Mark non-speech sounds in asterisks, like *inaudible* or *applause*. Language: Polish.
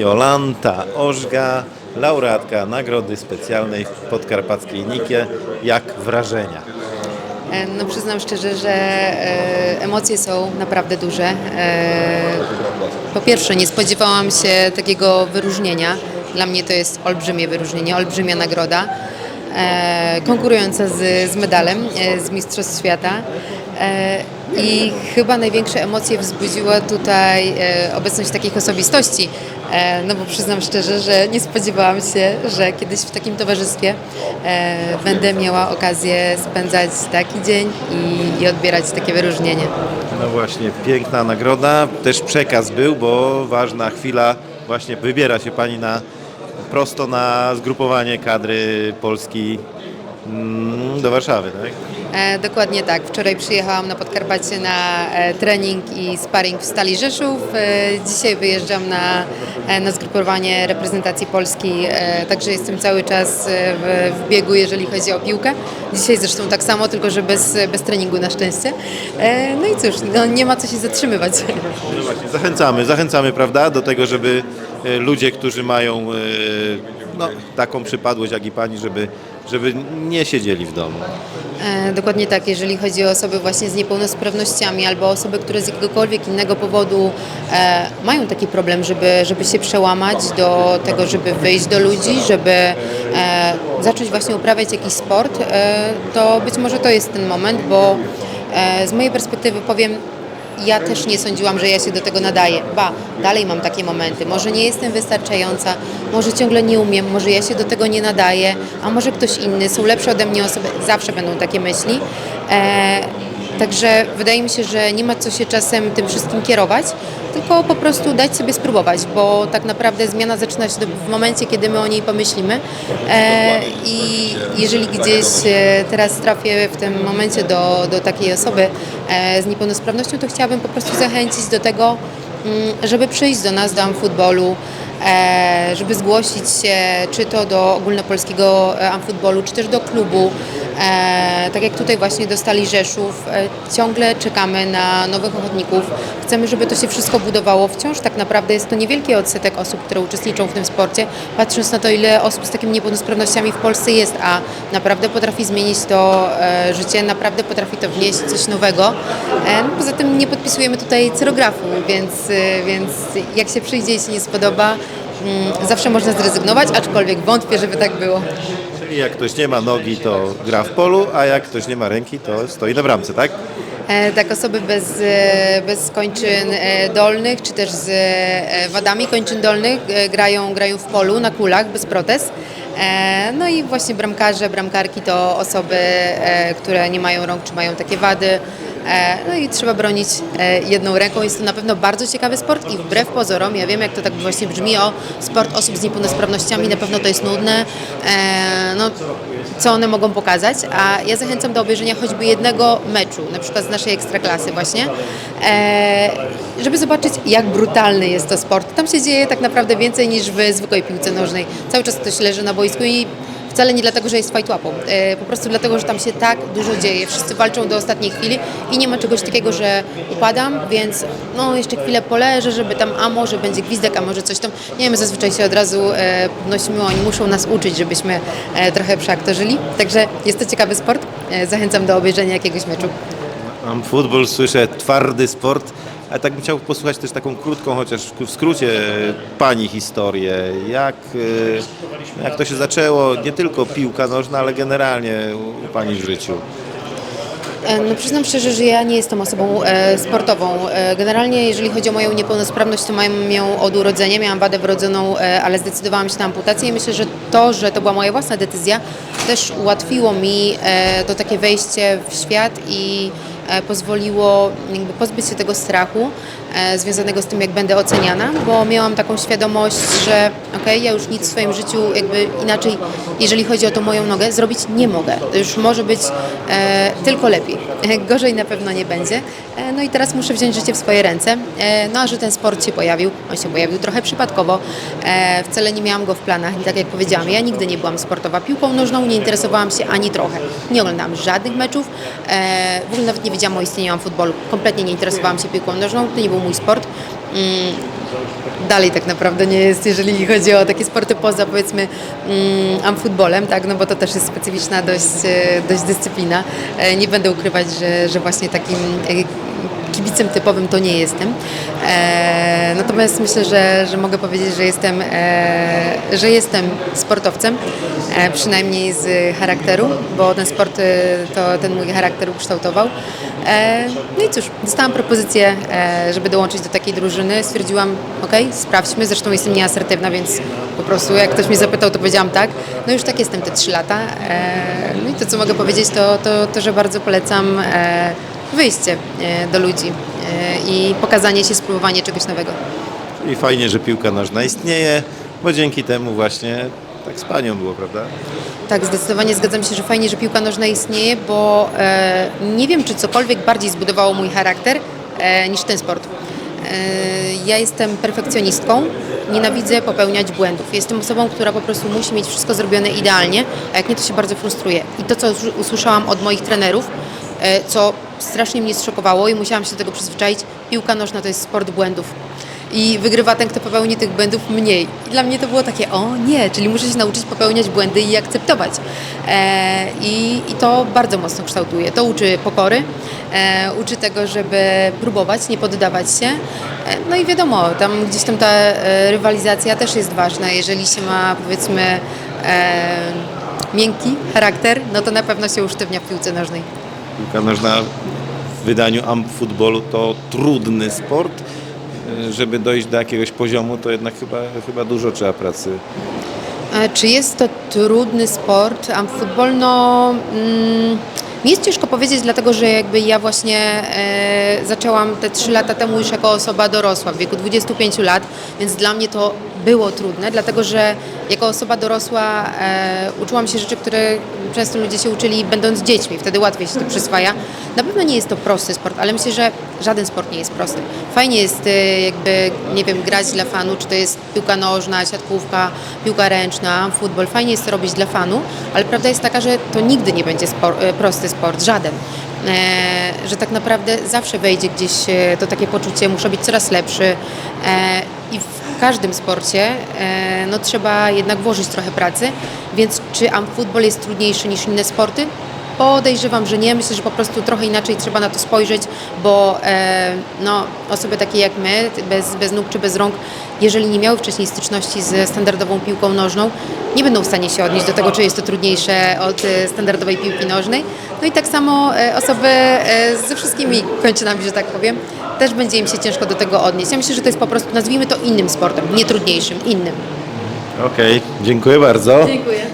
Jolanta Ożga, laureatka Nagrody Specjalnej w Podkarpackiej Nikie. Jak wrażenia? E, No przyznam szczerze, że e, emocje są naprawdę duże. E, po pierwsze, nie spodziewałam się takiego wyróżnienia. Dla mnie to jest olbrzymie wyróżnienie, olbrzymia nagroda. Konkurująca z, z medalem z Mistrzostw Świata. I chyba największe emocje wzbudziła tutaj e, obecność takich osobistości. E, no bo przyznam szczerze, że nie spodziewałam się, że kiedyś w takim towarzystwie e, będę miała okazję spędzać taki dzień i, i odbierać takie wyróżnienie. No właśnie, piękna nagroda. Też przekaz był, bo ważna chwila. Właśnie wybiera się Pani na, prosto na zgrupowanie kadry Polski do Warszawy, tak? E, dokładnie tak. Wczoraj przyjechałam na Podkarpacie na e, trening i sparring w Stali Rzeszów. E, dzisiaj wyjeżdżam na, e, na zgrupowanie reprezentacji Polski, e, także jestem cały czas e, w, w biegu, jeżeli chodzi o piłkę. Dzisiaj zresztą tak samo, tylko że bez, bez treningu na szczęście. E, no i cóż, no, nie ma co się zatrzymywać. No właśnie, zachęcamy, zachęcamy, prawda, do tego, żeby e, ludzie, którzy mają e, no, taką przypadłość jak i Pani, żeby, żeby nie siedzieli w domu. E, Dokładnie tak, jeżeli chodzi o osoby właśnie z niepełnosprawnościami albo osoby, które z jakiegokolwiek innego powodu e, mają taki problem, żeby, żeby się przełamać do tego, żeby wyjść do ludzi, żeby e, zacząć właśnie uprawiać jakiś sport, to być może to jest ten moment, bo z mojej perspektywy powiem, ja też nie sądziłam, że ja się do tego nadaję. Ba, dalej mam takie momenty. Może nie jestem wystarczająca, może ciągle nie umiem, może ja się do tego nie nadaję, a może ktoś inny, są lepsze ode mnie osoby. Zawsze będą takie myśli. E, także wydaje mi się, że nie ma co się czasem tym wszystkim kierować, tylko po prostu dać sobie spróbować, bo tak naprawdę zmiana zaczyna się w momencie, kiedy my o niej pomyślimy. E, I jeżeli gdzieś e, teraz trafię w tym momencie do, do takiej osoby e, z niepełnosprawnością, to chciałabym po prostu zachęcić do tego, mm, żeby przyjść do nas, do Amfutbolu, żeby zgłosić się czy to do ogólnopolskiego Amfutbolu, czy też do klubu. E, tak jak tutaj właśnie dostali Rzeszów, e, ciągle czekamy na nowych ochotników. Chcemy, żeby to się wszystko budowało. Wciąż tak naprawdę jest to niewielki odsetek osób, które uczestniczą w tym sporcie, patrząc na to, ile osób z takimi niepełnosprawnościami w Polsce jest, a naprawdę potrafi zmienić to e, życie, naprawdę potrafi to wnieść coś nowego. No, poza tym nie podpisujemy tutaj cerografu, więc, więc jak się przyjdzie i się nie spodoba, mm, zawsze można zrezygnować, aczkolwiek wątpię, żeby tak było. Czyli jak ktoś nie ma nogi, to gra w polu, a jak ktoś nie ma ręki, to stoi na bramce, tak? E, Tak, osoby bez, e, bez kończyn e, dolnych, czy też z wadami kończyn dolnych grają, grają w polu, na kulach, bez protez. No i właśnie bramkarze, bramkarki to osoby, które nie mają rąk, czy mają takie wady. E, No i trzeba bronić e, jedną ręką. Jest to na pewno bardzo ciekawy sport i wbrew pozorom, ja wiem jak to tak właśnie brzmi o sport osób z niepełnosprawnościami, na pewno to jest nudne. E, No, co one mogą pokazać, a ja zachęcam do obejrzenia choćby jednego meczu, na przykład z naszej ekstraklasy właśnie, żeby zobaczyć jak brutalny jest to sport. Tam się dzieje tak naprawdę więcej niż w zwykłej piłce nożnej. Cały czas ktoś leży na boisku i wcale nie dlatego, że jest fight łapą, e, po prostu dlatego, że tam się tak dużo dzieje. Wszyscy walczą do ostatniej chwili i nie ma czegoś takiego, że upadam, więc no jeszcze chwilę poleżę, żeby tam, a może będzie gwizdek, a może coś tam. Nie wiem, zazwyczaj się od razu e, podnosimy, oni muszą nas uczyć, żebyśmy e, trochę przeaktorzyli. Także jest to ciekawy sport. Zachęcam do obejrzenia jakiegoś meczu. Mam futbol, słyszę twardy sport, ale tak bym chciał posłuchać też taką krótką, chociaż w skrócie, Pani historię. Jak, e, jak to się zaczęło, nie tylko piłka nożna, ale generalnie u, Pani w życiu? E, No przyznam szczerze, że ja nie jestem osobą e, sportową. E, generalnie jeżeli chodzi o moją niepełnosprawność, to mam ją od urodzenia, miałam wadę wrodzoną, e, ale zdecydowałam się na amputację i myślę, że to, że to była moja własna decyzja, też ułatwiło mi e, to takie wejście w świat i e, pozwoliło jakby pozbyć się tego strachu e, związanego z tym, jak będę oceniana, bo miałam taką świadomość, że okej, ja już nic w swoim życiu jakby inaczej, jeżeli chodzi o tą moją nogę, zrobić nie mogę. To już może być e, tylko lepiej. *laughs* Gorzej na pewno nie będzie. E, no i teraz muszę wziąć życie w swoje ręce. E, no a że ten sport się pojawił, on się pojawił trochę przypadkowo. E, wcale nie miałam go w planach. I tak jak powiedziałam, ja nigdy nie byłam sportowa. Piłką nożną nie interesowałam się ani trochę. Nie oglądałam żadnych meczów. E, w ogóle nawet nie wiedziałam o istnieniu futbolu. Kompletnie nie interesowałam się piłką nożną. To nie był mój sport. Mm, dalej tak naprawdę nie jest, jeżeli chodzi o takie sporty poza powiedzmy mm, amfutbolem, tak, no bo to też jest specyficzna dość, e, dość dyscyplina. E, Nie będę ukrywać, że, że właśnie takim e, kibicem typowym to nie jestem. E, natomiast myślę, że, że mogę powiedzieć, że jestem, e, że jestem sportowcem, e, przynajmniej z charakteru, bo ten sport e, to ten mój charakter ukształtował. E, no i cóż, dostałam propozycję, e, żeby dołączyć do takiej drużyny. Stwierdziłam, ok, sprawdźmy. Zresztą jestem nieasertywna, więc po prostu jak ktoś mnie zapytał, to powiedziałam tak. No już tak jestem te trzy lata. E, no i to, co mogę powiedzieć, to, to, to że bardzo polecam e, wyjście e, do ludzi e, i pokazanie się, spróbowanie czegoś nowego. I fajnie, że piłka nożna istnieje, bo dzięki temu właśnie tak z panią było, prawda? Tak, zdecydowanie zgadzam się, że fajnie, że piłka nożna istnieje, bo e, nie wiem, czy cokolwiek bardziej zbudowało mój charakter niż ten sport. Ja jestem perfekcjonistką, nienawidzę popełniać błędów. Jestem osobą, która po prostu musi mieć wszystko zrobione idealnie, a jak nie, to się bardzo frustruje. I to, co us- usłyszałam od moich trenerów, co strasznie mnie zszokowało i musiałam się do tego przyzwyczaić, piłka nożna to jest sport błędów i wygrywa ten, kto popełni tych błędów mniej. I dla mnie to było takie, o nie, czyli muszę się nauczyć popełniać błędy i je akceptować. E, i, I to bardzo mocno kształtuje. To uczy pokory, e, uczy tego, żeby próbować, nie poddawać się. E, no i wiadomo, tam gdzieś tam ta e, rywalizacja też jest ważna. Jeżeli się ma, powiedzmy, e, miękki charakter, no to na pewno się usztywnia w piłce nożnej. Piłka nożna w wydaniu amfutbolu to trudny sport. Żeby dojść do jakiegoś poziomu, to jednak chyba, chyba dużo trzeba pracy. E, Czy jest to trudny sport? A futbol, no... Mm, mi jest ciężko powiedzieć, dlatego że jakby ja właśnie e, zaczęłam te 3 lata temu już jako osoba dorosła, w wieku 25 lat, więc dla mnie to było trudne, dlatego że jako osoba dorosła e, uczyłam się rzeczy, które często ludzie się uczyli będąc dziećmi, wtedy łatwiej się to przyswaja. Na pewno nie jest to prosty sport, ale myślę, że żaden sport nie jest prosty. Fajnie jest e, jakby, nie wiem, grać dla fanu, czy to jest piłka nożna, siatkówka, piłka ręczna, futbol. Fajnie jest to robić dla fanu, ale prawda jest taka, że to nigdy nie będzie spor, e, prosty sport, żaden. E, że tak naprawdę zawsze wejdzie gdzieś e, to takie poczucie, muszę być coraz lepszy e, i w każdym sporcie e, no, trzeba jednak włożyć trochę pracy, więc czy amfutbol jest trudniejszy niż inne sporty? Podejrzewam, że nie. Myślę, że po prostu trochę inaczej trzeba na to spojrzeć, bo e, no, osoby takie jak my, bez, bez nóg czy bez rąk, jeżeli nie miały wcześniej styczności ze standardową piłką nożną, nie będą w stanie się odnieść do tego, czy jest to trudniejsze od e, standardowej piłki nożnej. No i tak samo e, osoby ze wszystkimi kończynami, że tak powiem, też będzie im się ciężko do tego odnieść. Ja myślę, że to jest po prostu, nazwijmy to innym sportem, nie trudniejszym, innym. Okej, dziękuję bardzo. Dziękuję.